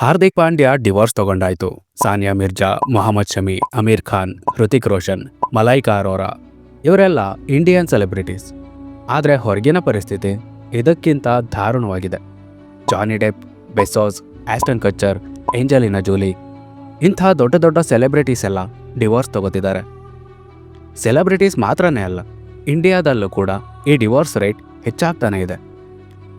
Hardik Pandya divorce ತಗೊಂಡಾಯ್ತು. ಸಾನಿಯಾ ಮಿರ್ಜಾ, ಮೊಹಮ್ಮದ್ ಶಮಿ, ಅಮೀರ್ ಖಾನ್, ಹೃತಿಕ್ ರೋಷನ್, ಮಲೈಕಾ ಅರೋರಾ ಇವರೆಲ್ಲ Indian celebrities ಆದರೆ ಹೊರಗಿನ ಪರಿಸ್ಥಿತಿ ಇದಕ್ಕಿಂತ ದಾರುಣವಾಗಿದೆ. Johnny Depp Bezos Ashton Kutcher Angelina Jolie ಇಂಥ ದೊಡ್ಡ ದೊಡ್ಡ ಸೆಲೆಬ್ರಿಟೀಸ್ ಎಲ್ಲ ಡಿವೋರ್ಸ್ ತಗೋತಿದ್ದಾರೆ. ಸೆಲೆಬ್ರಿಟೀಸ್ ಮಾತ್ರನೇ ಅಲ್ಲ ಇಂಡಿಯಾದಲ್ಲೂ ಕೂಡ ಈ ಡಿವೋರ್ಸ್ ರೇಟ್ ಹೆಚ್ಚಾಗ್ತಾನೆ ಇದೆ.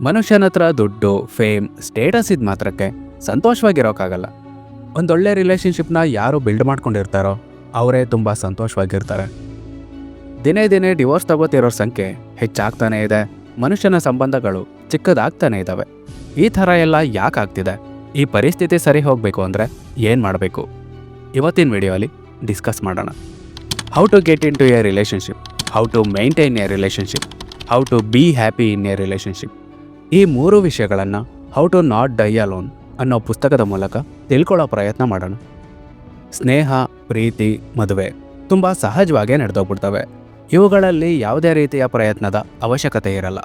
ಮನುಷ್ಯನ ಹತ್ರ ದುಡ್ಡು ಫೇಮ್ ಸ್ಟೇಟಸ್ ಇದ್ ಮಾತ್ರಕ್ಕೆ ಸಂತೋಷವಾಗಿರೋಕ್ಕಾಗಲ್ಲ ಒಂದೊಳ್ಳೆ ರಿಲೇಷನ್ಶಿಪ್ನ ಯಾರು ಬಿಲ್ಡ್ ಮಾಡ್ಕೊಂಡಿರ್ತಾರೋ ಅವರೇ ತುಂಬ ಸಂತೋಷವಾಗಿರ್ತಾರೆ. ದಿನೇ ದಿನೇ ಡಿವೋರ್ಸ್ ತಗೋತಿರೋ ಸಂಖ್ಯೆ ಹೆಚ್ಚಾಗ್ತಾನೆ ಇದೆ. ಮನುಷ್ಯನ ಸಂಬಂಧಗಳು ಚಿಕ್ಕದಾಗ್ತಾನೆ ಇದ್ದಾವೆ ಈ ಥರ ಎಲ್ಲ ಯಾಕಾಗ್ತಿದೆ ಈ ಪರಿಸ್ಥಿತಿ ಸರಿ ಹೋಗಬೇಕು ಅಂದರೆ ಏನು ಮಾಡಬೇಕು? ಇವತ್ತಿನ ವಿಡಿಯೋಲಿ ಡಿಸ್ಕಸ್ ಮಾಡೋಣ. How to get into a relationship how to maintain a relationship how to be happy in a relationship ಈ ಮೂರು ವಿಷಯಗಳನ್ನು how to not die alone ಅನ್ನೋ ಪುಸ್ತಕದ ಮೂಲಕ ತಿಳ್ಕೊಳ್ಳೋ ಪ್ರಯತ್ನ ಮಾಡೋಣ. ಸ್ನೇಹ, ಪ್ರೀತಿ, ಮದುವೆ ತುಂಬ ಸಹಜವಾಗೇ ನಡೆದೋಗ್ಬಿಡ್ತವೆ. ಇವುಗಳಲ್ಲಿ ಯಾವುದೇ ರೀತಿಯ ಪ್ರಯತ್ನದ ಅವಶ್ಯಕತೆ ಇರಲ್ಲ.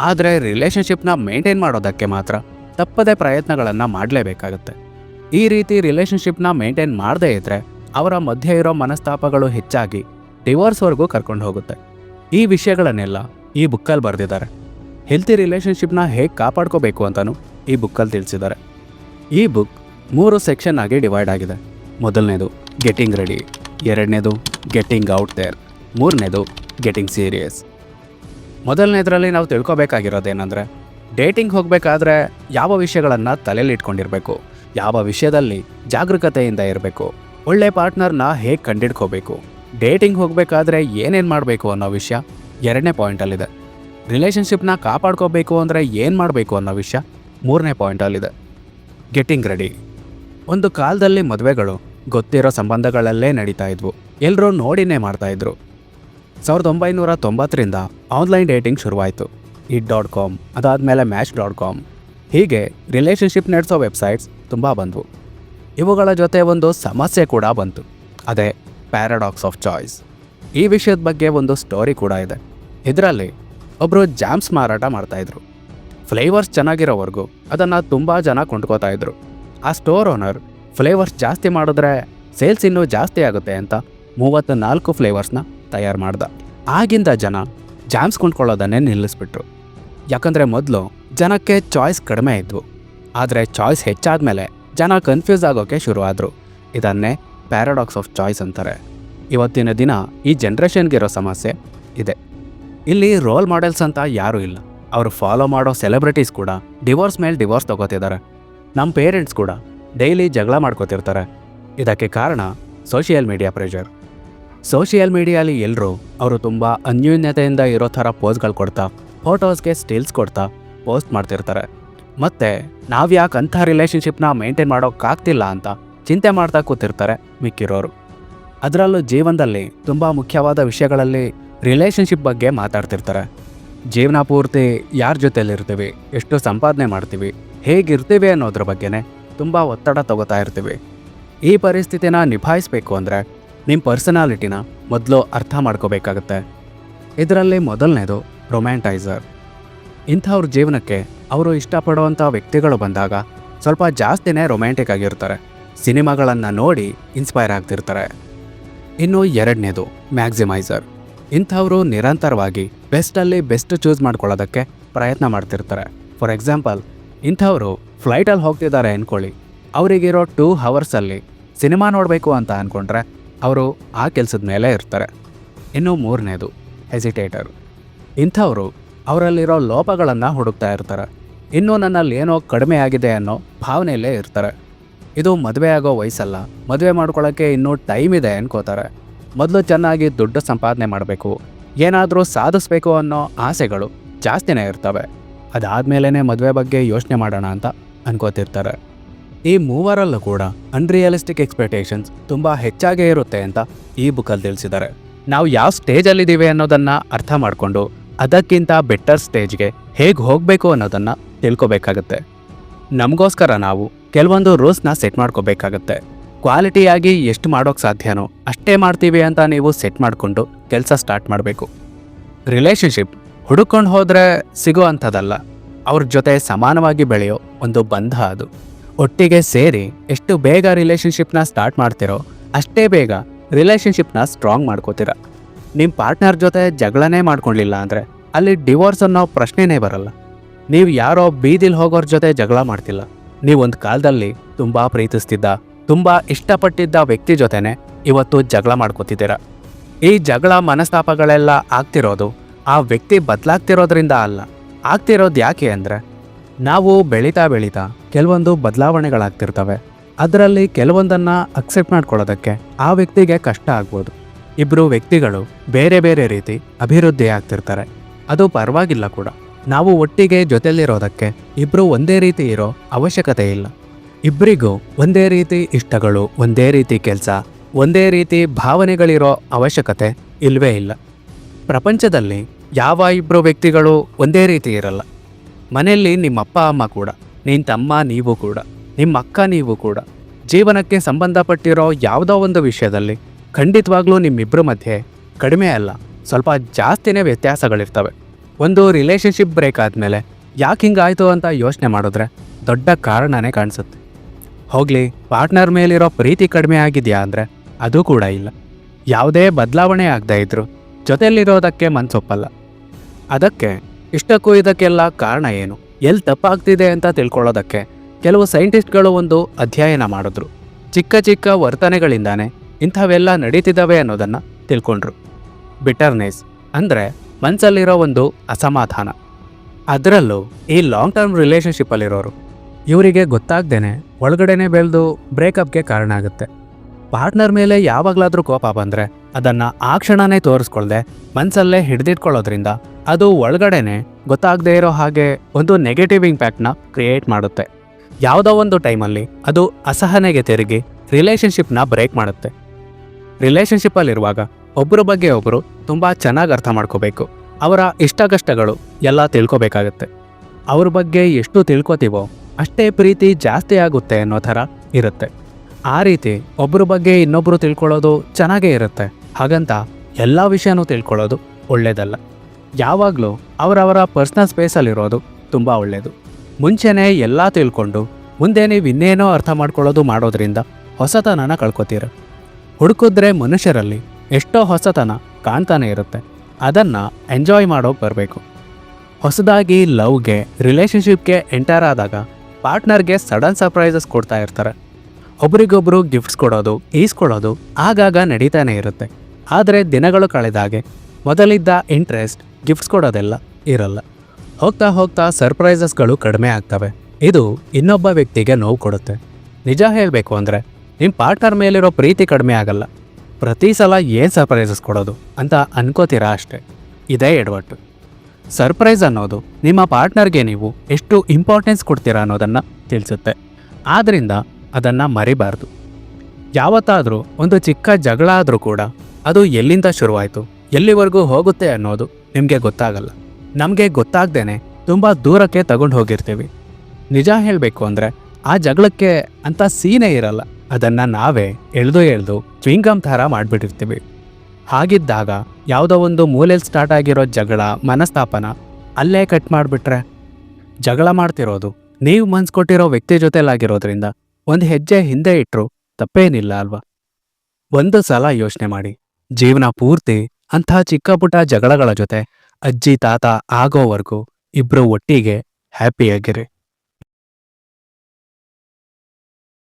ಆದರೆ ರಿಲೇಷನ್ಶಿಪ್ನ ಮೇಂಟೈನ್ ಮಾಡೋದಕ್ಕೆ ಮಾತ್ರ ತಪ್ಪದೇ ಪ್ರಯತ್ನಗಳನ್ನು ಮಾಡಲೇಬೇಕಾಗುತ್ತೆ. ಈ ರೀತಿ ರಿಲೇಷನ್ಶಿಪ್ನ ಮೇಂಟೈನ್ ಮಾಡದೇ ಇದ್ದರೆ ಅವರ ಮಧ್ಯೆ ಇರೋ ಮನಸ್ತಾಪಗಳು ಹೆಚ್ಚಾಗಿ ಡಿವೋರ್ಸ್ವರೆಗೂ ಕರ್ಕೊಂಡು ಹೋಗುತ್ತೆ. ಈ ವಿಷಯಗಳನ್ನೆಲ್ಲ ಈ ಬುಕ್ಕಲ್ಲಿ ಬರೆದಿದ್ದಾರೆ. ಹೆಲ್ತಿ ರಿಲೇಷನ್ಶಿಪ್ನ ಹೇಗೆ ಕಾಪಾಡ್ಕೋಬೇಕು ಅಂತಲೂ ಈ ಬುಕ್ಕಲ್ಲಿ ತಿಳಿಸಿದ್ದಾರೆ. ಈ ಬುಕ್ ಮೂರು ಸೆಕ್ಷನ್ ಆಗಿ ಡಿವೈಡ್ ಆಗಿದೆ. ಮೊದಲನೇದು ಗೆಟಿಂಗ್ ರೆಡಿ ಎರಡನೇದು ಗೆಟಿಂಗ್ ಔಟ್ ದೇರ್ ಮೂರನೇದು ಗೆಟಿಂಗ್ ಸೀರಿಯಸ್ ಮೊದಲನೇದರಲ್ಲಿ ನಾವು ತಿಳ್ಕೊಬೇಕಾಗಿರೋದೇನೆಂದರೆ ಡೇಟಿಂಗ್ ಹೋಗಬೇಕಾದ್ರೆ ಯಾವ ವಿಷಯಗಳನ್ನು ತಲೆಯಲ್ಲಿ ಇಟ್ಕೊಂಡಿರಬೇಕು, ಯಾವ ವಿಷಯದಲ್ಲಿ ಜಾಗರೂಕತೆಯಿಂದ ಇರಬೇಕು, ಒಳ್ಳೆ ಪಾರ್ಟ್ನರ್ನ ಹೇಗೆ ಕಂಡಿಡ್ಕೋಬೇಕು ಡೇಟಿಂಗ್ ಹೋಗಬೇಕಾದ್ರೆ ಏನೇನು ಮಾಡಬೇಕು ಅನ್ನೋ ವಿಷಯ ಎರಡನೇ ಪಾಯಿಂಟಲ್ಲಿದೆ. ರಿಲೇಷನ್ಶಿಪ್ನ ಕಾಪಾಡ್ಕೋಬೇಕು ಅಂದರೆ ಏನು ಮಾಡಬೇಕು ಅನ್ನೋ ವಿಷಯ ಮೂರನೇ ಪಾಯಿಂಟಲ್ಲಿದೆ. ಗೆಟ್ಟಿಂಗ್ ರೆಡಿ ಒಂದು ಕಾಲದಲ್ಲಿ ಮದುವೆಗಳು, ಗೊತ್ತಿರೋ ಸಂಬಂಧಗಳಲ್ಲೇ ನಡೀತಾ ಇದ್ವು. ಎಲ್ಲರೂ ನೋಡಿನೇ ಮಾಡ್ತಾ ಇದ್ರು. ಸಾವಿರದ ಒಂಬೈನೂರ ತೊಂಬತ್ತರಿಂದ ಆನ್ಲೈನ್ ಡೇಟಿಂಗ್ ಶುರುವಾಯಿತು. ಇಟ್ ಡಾಟ್ ಕಾಮ್ ಅದಾದಮೇಲೆ ಮ್ಯಾಚ್ ಡಾಟ್ ಕಾಮ್ ಹೀಗೆ ರಿಲೇಷನ್ಶಿಪ್ ನಡೆಸೋ ವೆಬ್ಸೈಟ್ಸ್ ತುಂಬ ಬಂದವು. ಇವುಗಳ ಜೊತೆ ಒಂದು ಸಮಸ್ಯೆ ಕೂಡ ಬಂತು. ಅದೇ ಪ್ಯಾರಾಡಾಕ್ಸ್ ಆಫ್ ಚಾಯ್ಸ್ ಈ ವಿಷಯದ ಬಗ್ಗೆ ಒಂದು ಸ್ಟೋರಿ ಕೂಡ ಇದೆ. ಇದರಲ್ಲಿ ಒಬ್ಬರು ಜಾಮ್ಸ್ ಮಾರಾಟ ಮಾಡ್ತಾಯಿದ್ರು ಫ್ಲೇವರ್ಸ್ ಚೆನ್ನಾಗಿರೋವರೆಗೂ ಅದನ್ನು ತುಂಬ ಜನ ಕೊಂಡ್ಕೋತಾ ಇದ್ರು. ಆ ಸ್ಟೋರ್ ಓನರ್, ಫ್ಲೇವರ್ಸ್ ಜಾಸ್ತಿ ಮಾಡಿದ್ರೆ ಸೇಲ್ಸ್ ಇನ್ನೂ ಜಾಸ್ತಿ ಆಗುತ್ತೆ ಅಂತ ಮೂವತ್ತು ನಾಲ್ಕು ಫ್ಲೇವರ್ಸ್ನ ತಯಾರು ಮಾಡ್ದ. ಆಗಿಂದ ಜನ ಜಾಮ್ಸ್ ಕೊಂಡ್ಕೊಳ್ಳೋದನ್ನೇ ನಿಲ್ಲಿಸ್ಬಿಟ್ರು. ಯಾಕಂದರೆ ಮೊದಲು ಜನಕ್ಕೆ ಚಾಯ್ಸ್ ಕಡಿಮೆ ಇದ್ವು. ಆದರೆ ಚಾಯ್ಸ್ ಹೆಚ್ಚಾದ ಮೇಲೆ ಜನ ಕನ್ಫ್ಯೂಸ್ ಆಗೋಕ್ಕೆ ಶುರುವಾದರು. ಇದನ್ನೇ ಪ್ಯಾರಾಡಾಕ್ಸ್ ಆಫ್ ಚಾಯ್ಸ್ ಅಂತಾರೆ. ಇವತ್ತಿನ ದಿನ ಈ ಜನ್ರೇಷನ್ಗಿರೋ ಸಮಸ್ಯೆ ಇದೆ. ಇಲ್ಲಿ ರೋಲ್ ಮಾಡೆಲ್ಸ್ ಅಂತ ಯಾರೂ ಇಲ್ಲ. ಅವರು ಫಾಲೋ ಮಾಡೋ ಸೆಲೆಬ್ರಿಟೀಸ್ ಕೂಡ ಡಿವೋರ್ಸ್ ಮೇಲೆ ಡಿವೋರ್ಸ್ ತಗೋತಿದ್ದಾರೆ ನಮ್ಮ ಪೇರೆಂಟ್ಸ್ ಕೂಡ ಡೈಲಿ ಜಗಳ ಮಾಡ್ಕೋತಿರ್ತಾರೆ. ಇದಕ್ಕೆ ಕಾರಣ ಸೋಷಿಯಲ್ ಮೀಡಿಯಾ ಪ್ರೆಷರ್ ಸೋಷಿಯಲ್ ಮೀಡಿಯಾಲಿ ಎಲ್ಲರೂ ಅವರು ತುಂಬ ಅನ್ಯೂನ್ಯತೆಯಿಂದ ಇರೋ ಥರ ಪೋಸ್ಗಳು ಕೊಡ್ತಾ ಫೋಟೋಸ್ಗೆ ಸ್ಟಿಲ್ಸ್ ಕೊಡ್ತಾ ಪೋಸ್ಟ್ ಮಾಡ್ತಿರ್ತಾರೆ. ಮತ್ತು ನಾವು ಯಾಕೆ ಅಂಥ ರಿಲೇಷನ್ಶಿಪ್ನ ಮೇಂಟೈನ್ ಮಾಡೋಕ್ಕಾಗ್ತಿಲ್ಲ ಅಂತ ಚಿಂತೆ ಮಾಡ್ತಾ ಕೂತಿರ್ತಾರೆ ಮಿಕ್ಕಿರೋರು. ಅದರಲ್ಲೂ ಜೀವನದಲ್ಲಿ ತುಂಬ ಮುಖ್ಯವಾದ ವಿಷಯಗಳಲ್ಲಿ ರಿಲೇಷನ್ಶಿಪ್ ಬಗ್ಗೆ ಮಾತಾಡ್ತಿರ್ತಾರೆ. ಜೀವನ ಪೂರ್ತಿ ಯಾರ ಜೊತೆಯಲ್ಲಿರ್ತೀವಿ? ಎಷ್ಟು ಸಂಪಾದನೆ ಮಾಡ್ತೀವಿ. ಹೇಗಿರ್ತೀವಿ ಅನ್ನೋದ್ರ ಬಗ್ಗೆನೇ ತುಂಬ ಒತ್ತಡ ತಗೋತಾ ಇರ್ತೀವಿ. ಈ ಪರಿಸ್ಥಿತಿನ ನಿಭಾಯಿಸಬೇಕು ಅಂದರೆ ನಿಮ್ಮ ಪರ್ಸನಾಲಿಟಿನ ಮೊದಲು ಅರ್ಥ ಮಾಡ್ಕೋಬೇಕಾಗತ್ತೆ. ಇದರಲ್ಲಿ ಮೊದಲನೇದು ರೊಮ್ಯಾಂಟೈಸರ್. ಇಂಥವ್ರ ಜೀವನಕ್ಕೆ ಅವರು ಇಷ್ಟಪಡುವಂಥ ವ್ಯಕ್ತಿಗಳು ಬಂದಾಗ ಸ್ವಲ್ಪ ಜಾಸ್ತಿನೇ ರೊಮ್ಯಾಂಟಿಕ್ ಆಗಿರ್ತಾರೆ. ಸಿನಿಮಾಗಳನ್ನು ನೋಡಿ ಇನ್ಸ್ಪೈರ್ ಆಗ್ತಿರ್ತಾರೆ. ಇನ್ನು ಎರಡನೇದು ಮ್ಯಾಕ್ಸಿಮೈಸರ್. ಇಂಥವರು ನಿರಂತರವಾಗಿ ಬೆಸ್ಟಲ್ಲಿ ಬೆಸ್ಟ್ ಚೂಸ್ ಮಾಡ್ಕೊಳ್ಳೋದಕ್ಕೆ ಪ್ರಯತ್ನ ಮಾಡ್ತಿರ್ತಾರೆ. ಫಾರ್ ಎಕ್ಸಾಂಪಲ್ ಇಂಥವರು ಫ್ಲೈಟಲ್ಲಿ ಹೋಗ್ತಿದ್ದಾರೆ ಅಂದ್ಕೊಳ್ಳಿ ಅವರಿಗಿರೋ ಟೂ ಹವರ್ಸಲ್ಲಿ ಸಿನಿಮಾ ನೋಡಬೇಕು ಅಂತ ಅಂದ್ಕೊಂಡ್ರೆ ಅವರು ಆ ಕೆಲಸದ ಮೇಲೆ ಇರ್ತಾರೆ. ಇನ್ನು ಮೂರನೇದು ಹೆಸಿಟೇಟರ್ ಇಂಥವರು ಅವರಲ್ಲಿರೋ ಲೋಪಗಳನ್ನು ಹುಡುಕ್ತಾ ಇರ್ತಾರೆ. ಇನ್ನೂ ನನ್ನಲ್ಲಿ ಏನೋ ಕಡಿಮೆ ಆಗಿದೆ ಅನ್ನೋ ಭಾವನೆಯಲ್ಲೇ ಇರ್ತಾರೆ. ಇದು ಮದುವೆ ಆಗೋ ವಯಸ್ಸಲ್ಲ. ಮದುವೆ ಮಾಡ್ಕೊಳ್ಳೋಕ್ಕೆ ಇನ್ನೂ ಟೈಮ್ ಇದೆ ಅನ್ಕೋತಾರೆ. ಮೊದಲು ಚೆನ್ನಾಗಿ ದುಡ್ಡು ಸಂಪಾದನೆ ಮಾಡಬೇಕು. ಏನಾದರೂ ಸಾಧಿಸ್ಬೇಕು ಅನ್ನೋ ಆಸೆಗಳು ಜಾಸ್ತಿನೇ ಇರ್ತವೆ. ಅದಾದಮೇಲೆ ಮದುವೆ ಬಗ್ಗೆ ಯೋಚನೆ ಮಾಡೋಣ ಅಂತ ಅನ್ಕೋತಿರ್ತಾರೆ. ಈ ಮೂವರಲ್ಲೂ ಕೂಡ ಅನ್ರಿಯಲಿಸ್ಟಿಕ್ ಎಕ್ಸ್ಪೆಕ್ಟೇಷನ್ಸ್ ತುಂಬ ಹೆಚ್ಚಾಗೇ ಇರುತ್ತೆ ಅಂತ ಈ ಬುಕ್ಕಲ್ಲಿ ತಿಳಿಸಿದ್ದಾರೆ. ನಾವು ಯಾವ ಸ್ಟೇಜಲ್ಲಿದ್ದೀವಿ ಅನ್ನೋದನ್ನು ಅರ್ಥ ಮಾಡಿಕೊಂಡು ಅದಕ್ಕಿಂತ ಬೆಟರ್ ಸ್ಟೇಜ್ಗೆ ಹೇಗೆ ಹೋಗಬೇಕು ಅನ್ನೋದನ್ನು ತಿಳ್ಕೊಬೇಕಾಗತ್ತೆ. ನಮಗೋಸ್ಕರ ನಾವು ಕೆಲವೊಂದು ರೂಲ್ಸ್ನ ಸೆಟ್ ಮಾಡ್ಕೋಬೇಕಾಗತ್ತೆ. ಕ್ವಾಲಿಟಿಯಾಗಿ ಎಷ್ಟು ಮಾಡೋಕ್ಕೆ ಸಾಧ್ಯನೋ ಅಷ್ಟೇ ಮಾಡ್ತೀವಿ ಅಂತ ನೀವು ಸೆಟ್ ಮಾಡಿಕೊಂಡು ಕೆಲಸ ಸ್ಟಾರ್ಟ್ ಮಾಡಬೇಕು. ರಿಲೇಷನ್ಶಿಪ್ ಹುಡುಕೊಂಡು ಹೋದರೆ ಸಿಗೋ ಅಂಥದ್ದಲ್ಲ. ಅವ್ರ ಜೊತೆ ಸಮಾನವಾಗಿ ಬೆಳೆಯೋ ಒಂದು ಬಂಧ ಅದು. ಒಟ್ಟಿಗೆ ಸೇರಿ ಎಷ್ಟು ಬೇಗ ರಿಲೇಷನ್ಶಿಪ್ನ ಸ್ಟಾರ್ಟ್ ಮಾಡ್ತಿರೋ ಅಷ್ಟೇ ಬೇಗ ರಿಲೇಷನ್ಶಿಪ್ನ ಸ್ಟ್ರಾಂಗ್ ಮಾಡ್ಕೋತೀರ. ನಿಮ್ಮ ಪಾರ್ಟ್ನರ್ ಜೊತೆ ಜಗಳನೇ ಮಾಡ್ಕೊಂಡಿಲ್ಲ ಅಂದರೆ ಅಲ್ಲಿ ಡಿವೋರ್ಸ್ ಅನ್ನೋ ಪ್ರಶ್ನೆನೇ ಬರಲ್ಲ. ನೀವು ಯಾರೋ ಬೀದಿಲಿ ಹೋಗೋರ ಜೊತೆ ಜಗಳ ಮಾಡ್ತಿಲ್ಲ. ನೀವೊಂದು ಕಾಲದಲ್ಲಿ ತುಂಬ ಪ್ರೀತಿಸ್ತಿದ್ದ, ತುಂಬ ಇಷ್ಟಪಟ್ಟಿದ್ದ ವ್ಯಕ್ತಿ ಜೊತೆನೆ ಇವತ್ತು ಜಗಳ ಮಾಡ್ಕೋತಿದ್ದೀರ. ಈ ಜಗಳ ಮನಸ್ತಾಪಗಳೆಲ್ಲ ಆಗ್ತಿರೋದು ಆ ವ್ಯಕ್ತಿ ಬದಲಾಗ್ತಿರೋದ್ರಿಂದ ಅಲ್ಲ. ಆಗ್ತಿರೋದು ಯಾಕೆ ಅಂದರೆ, ನಾವು ಬೆಳೀತಾ ಬೆಳೀತಾ ಕೆಲವೊಂದು ಬದಲಾವಣೆಗಳಾಗ್ತಿರ್ತವೆ. ಅದರಲ್ಲಿ ಕೆಲವೊಂದನ್ನು ಅಕ್ಸೆಪ್ಟ್ ಮಾಡ್ಕೊಳ್ಳೋದಕ್ಕೆ ಆ ವ್ಯಕ್ತಿಗೆ ಕಷ್ಟ ಆಗ್ಬೋದು. ಇಬ್ಬರು ವ್ಯಕ್ತಿಗಳು ಬೇರೆ ಬೇರೆ ರೀತಿ ಅಭಿವೃದ್ಧಿ ಆಗ್ತಿರ್ತಾರೆ. ಅದು ಪರವಾಗಿಲ್ಲ ಕೂಡ. ನಾವು ಒಟ್ಟಿಗೆ ಜೊತೆಲಿರೋದಕ್ಕೆ ಇಬ್ಬರು ಒಂದೇ ರೀತಿ ಇರೋ ಅವಶ್ಯಕತೆ ಇಲ್ಲ. ಇಬ್ಬರಿಗೂ ಒಂದೇ ರೀತಿ ಇಷ್ಟಗಳು, ಒಂದೇ ರೀತಿ ಕೆಲಸ ಒಂದೇ ರೀತಿ ಭಾವನೆಗಳಿರೋ ಅವಶ್ಯಕತೆ ಇಲ್ಲವೇ ಇಲ್ಲ. ಪ್ರಪಂಚದಲ್ಲಿ ಯಾವ ಇಬ್ಬರು ವ್ಯಕ್ತಿಗಳು ಒಂದೇ ರೀತಿ ಇರಲ್ಲ. ಮನೆಯಲ್ಲಿ ನಿಮ್ಮ ಅಪ್ಪ ಅಮ್ಮ ಕೂಡ ನಿನ್ನ ತಮ್ಮ ನೀವು ಕೂಡ ನಿಮ್ಮ ಅಕ್ಕ ನೀವು ಕೂಡ, ಜೀವನಕ್ಕೆ ಸಂಬಂಧಪಟ್ಟಿರೋ ಯಾವುದೋ ಒಂದು ವಿಷಯದಲ್ಲಿ ಖಂಡಿತವಾಗ್ಲೂ ನಿಮ್ಮಿಬ್ಬರ ಮಧ್ಯೆ ಕಡಿಮೆ ಅಲ್ಲ, ಸ್ವಲ್ಪ ಜಾಸ್ತಿನೇ ವ್ಯತ್ಯಾಸಗಳಿರ್ತವೆ. ಒಂದು ರಿಲೇಷನ್ಶಿಪ್ ಬ್ರೇಕ್ ಆದಮೇಲೆ ಯಾಕೆ ಹಿಂಗಾಯಿತು ಅಂತ ಯೋಚನೆ ಮಾಡಿದ್ರೆ ದೊಡ್ಡ ಕಾರಣನೇ ಕಾಣಿಸುತ್ತೆ. ಹೋಗಲಿ ಪಾರ್ಟ್ನರ್ ಮೇಲಿರೋ ಪ್ರೀತಿ ಕಡಿಮೆ ಆಗಿದೆಯಾ ಅಂದರೆ ಅದು ಕೂಡ ಇಲ್ಲ. ಯಾವುದೇ ಬದಲಾವಣೆ ಆಗದೇ ಇದ್ರು ಜೊತೆಯಲ್ಲಿರೋದಕ್ಕೆ ಮನ್ಸೊಪ್ಪಲ್ಲ. ಅದಕ್ಕೆ ಇಷ್ಟಕ್ಕೂ ಇದಕ್ಕೆಲ್ಲ ಕಾರಣ ಏನು? ಎಲ್ಲಿ ತಪ್ಪಾಗ್ತಿದೆ ಅಂತ ತಿಳ್ಕೊಳ್ಳೋದಕ್ಕೆ ಕೆಲವು ಸೈಂಟಿಸ್ಟ್ಗಳು ಒಂದು ಅಧ್ಯಯನ ಮಾಡಿದ್ರು. ಚಿಕ್ಕ ಚಿಕ್ಕ ವರ್ತನೆಗಳಿಂದಾನೇ ಇಂಥವೆಲ್ಲ ನಡೀತಿದ್ದಾವೆ ಅನ್ನೋದನ್ನು ತಿಳ್ಕೊಂಡ್ರು. ಬಿಟರ್ನೆಸ್ ಅಂದರೆ ಮನಸ್ಸಲ್ಲಿರೋ ಒಂದು ಅಸಮಾಧಾನ. ಅದರಲ್ಲೂ ಈ ಲಾಂಗ್ ಟರ್ಮ್ ರಿಲೇಷನ್ಶಿಪ್ಪಲ್ಲಿರೋರು, ಇವರಿಗೆ ಗೊತ್ತಾಗ್ದೇನೆ ಒಳಗಡೆನೆ ಬೆಳೆದು ಬ್ರೇಕಪ್ಗೆ ಕಾರಣ ಆಗುತ್ತೆ. ಪಾರ್ಟ್ನರ್ ಮೇಲೆ ಯಾವಾಗಲಾದರೂ ಕೋಪ ಬಂದ್ರೆ ಅದನ್ನ ಆ ಕ್ಷಣನೇ ತೋರಿಸ್ಕೊಳ್ದೆ, ಮನ್ಸಲ್ಲೇ ಹಿಡಿದಿಟ್ಕೊಳ್ಳೋದ್ರಿಂದ ಅದು ಒಳಗಡೆನೆ ಗೊತ್ತಾಗದೇ ಇರೋ ಹಾಗೆ ಒಂದು ನೆಗೆಟಿವ್ ಇಂಪ್ಯಾಕ್ಟ್ನ ಕ್ರಿಯೇಟ್ ಮಾಡುತ್ತೆ. ಯಾವುದೋ ಒಂದು ಟೈಮಲ್ಲಿ ಅದು ಅಸಹನೆಗೆ ತಿರುಗಿ ರಿಲೇಷನ್ಶಿಪ್ನ ಬ್ರೇಕ್ ಮಾಡುತ್ತೆ. ರಿಲೇಷನ್ಶಿಪ್ಪಲ್ಲಿರುವಾಗ ಒಬ್ಬರ ಬಗ್ಗೆ ಒಬ್ಬರು ತುಂಬ ಚೆನ್ನಾಗಿ ಅರ್ಥ ಮಾಡ್ಕೋಬೇಕು. ಅವರ ಇಷ್ಟ ಕಷ್ಟಗಳು ಎಲ್ಲ ತಿಳ್ಕೊಬೇಕಾಗತ್ತೆ. ಅವ್ರ ಬಗ್ಗೆ ಎಷ್ಟು ತಿಳ್ಕೊತೀವೋ ಅಷ್ಟೇ ಪ್ರೀತಿ ಜಾಸ್ತಿ ಆಗುತ್ತೆ ಅನ್ನೋ ಥರ ಇರುತ್ತೆ. ಆ ರೀತಿ ಒಬ್ಬರ ಬಗ್ಗೆ ಇನ್ನೊಬ್ಬರು ತಿಳ್ಕೊಳ್ಳೋದು ಚೆನ್ನಾಗೇ ಇರುತ್ತೆ. ಹಾಗಂತ ಎಲ್ಲ ವಿಷಯನೂ ತಿಳ್ಕೊಳ್ಳೋದು ಒಳ್ಳೆಯದಲ್ಲ ಯಾವಾಗಲೂ ಅವರವರ ಪರ್ಸ್ನಲ್ ಸ್ಪೇಸಲ್ಲಿರೋದು ತುಂಬ ಒಳ್ಳೆಯದು ಮುಂಚೆನೇ ಎಲ್ಲ ತಿಳ್ಕೊಂಡು ಮುಂದೆ ನೀವು ಇನ್ನೇನೋ ಅರ್ಥ ಮಾಡ್ಕೊಳ್ಳೋದು ಮಾಡೋದ್ರಿಂದ ಹೊಸತನನ ಕಳ್ಕೊತೀರ. ಹುಡುಕಿದ್ರೆ ಮನುಷ್ಯರಲ್ಲಿ ಎಷ್ಟೋ ಹೊಸತನ ಕಾಣ್ತಾನೆ ಇರುತ್ತೆ. ಅದನ್ನು ಎಂಜಾಯ್ ಮಾಡೋಕೆ ಬರಬೇಕು. ಹೊಸದಾಗಿ ಲವ್ಗೆ ರಿಲೇಷನ್ಶಿಪ್ಗೆ ಎಂಟರ್ ಆದಾಗ ಪಾರ್ಟ್ನರ್ಗೆ ಸಡನ್ ಸರ್ಪ್ರೈಸಸ್ ಕೊಡ್ತಾ ಇರ್ತಾರೆ. ಒಬ್ರಿಗೊಬ್ರು ಗಿಫ್ಟ್ಸ್ ಕೊಡೋದು ಈಸ್ಕೊಡೋದು ಆಗಾಗ ನಡೀತಾನೆ ಇರುತ್ತೆ. ಆದರೆ ದಿನಗಳು ಕಳೆದಾಗೆ. ಮೊದಲಿದ್ದ ಇಂಟ್ರೆಸ್ಟ್ ಗಿಫ್ಟ್ಸ್ ಕೊಡೋದೆಲ್ಲ ಇರಲ್ಲ. ಹೋಗ್ತಾ ಹೋಗ್ತಾ ಸರ್ಪ್ರೈಸಸ್ಗಳು ಕಡಿಮೆ ಆಗ್ತವೆ. ಇದು ಇನ್ನೊಬ್ಬ ವ್ಯಕ್ತಿಗೆ ನೋವು ಕೊಡುತ್ತೆ. ನಿಜ ಹೇಳಬೇಕು ಅಂದರೆ ನಿಮ್ಮ ಪಾರ್ಟ್ನರ್ ಮೇಲಿರೋ ಪ್ರೀತಿ ಕಡಿಮೆ ಆಗಲ್ಲ. ಪ್ರತಿ ಸಲ ಏನು ಸರ್ಪ್ರೈಸಸ್ ಕೊಡೋದು ಅಂತ ಅನ್ಕೋತೀರಾ ಅಷ್ಟೆ. ಇದೇ ಎಡವಟ್ಟು. ಸರ್ಪ್ರೈಸ್ ಅನ್ನೋದು ನಿಮ್ಮ ಪಾರ್ಟ್ನರ್ಗೆ ನೀವು ಎಷ್ಟು ಇಂಪಾರ್ಟೆನ್ಸ್ ಕೊಡ್ತೀರಾ ಅನ್ನೋದನ್ನು ತಿಳಿಸುತ್ತೆ. ಆದ್ದರಿಂದ ಅದನ್ನು ಮರಿಬಾರ್ದು. ಯಾವತ್ತಾದರೂ ಒಂದು ಚಿಕ್ಕ ಜಗಳ ಆದರೂ ಕೂಡ ಅದು ಎಲ್ಲಿಂದ ಶುರುವಾಯಿತು, ಎಲ್ಲಿವರೆಗೂ ಹೋಗುತ್ತೆ ಅನ್ನೋದು ನಿಮಗೆ ಗೊತ್ತಾಗಲ್ಲ. ನಮಗೆ ಗೊತ್ತಾಗ್ದೇನೆ ತುಂಬ ದೂರಕ್ಕೆ ತಗೊಂಡು ಹೋಗಿರ್ತೀವಿ. ನಿಜ ಹೇಳಬೇಕು ಅಂದರೆ ಆ ಜಗಳಕ್ಕೆ ಅಂತ ಸೀನೇ ಇರಲ್ಲ. ಅದನ್ನು ನಾವೇ ಎಳೆದು ಎಳ್ದು ಚ್ವಿಂಗಮ್ ಥರ ಮಾಡಿಬಿಟ್ಟಿರ್ತೀವಿ. ಹಾಗಿದ್ದಾಗ ಯಾವುದೋ ಒಂದು ಮೂಲೆಯಲ್ಲಿ ಸ್ಟಾರ್ಟ್ ಆಗಿರೋ ಜಗಳ, ಮನಸ್ತಾಪನ ಅಲ್ಲೇ ಕಟ್ ಮಾಡಿಬಿಟ್ರೆ ಜಗಳ ಮಾಡ್ತಿರೋದು, ನೀವು ಮನ್ಸು ಕೊಟ್ಟಿರೋ ವ್ಯಕ್ತಿ ಜೊತೆಲಾಗಿರೋದ್ರಿಂದ ಒಂದು ಹೆಜ್ಜೆ ಹಿಂದೆ ಇಟ್ರು ತಪ್ಪೇನಿಲ್ಲ ಅಲ್ವಾ? ಒಂದು ಸಲ ಯೋಚನೆ ಮಾಡಿ. ಜೀವನ ಪೂರ್ತಿ ಅಂಥ ಚಿಕ್ಕ ಪುಟ್ಟ ಜಗಳಗಳ ಜೊತೆ ಅಜ್ಜಿ, ತಾತ ಆಗೋವರೆಗೂ ಇಬ್ರು ಒಟ್ಟಿಗೆ ಹ್ಯಾಪಿಯಾಗಿರಿ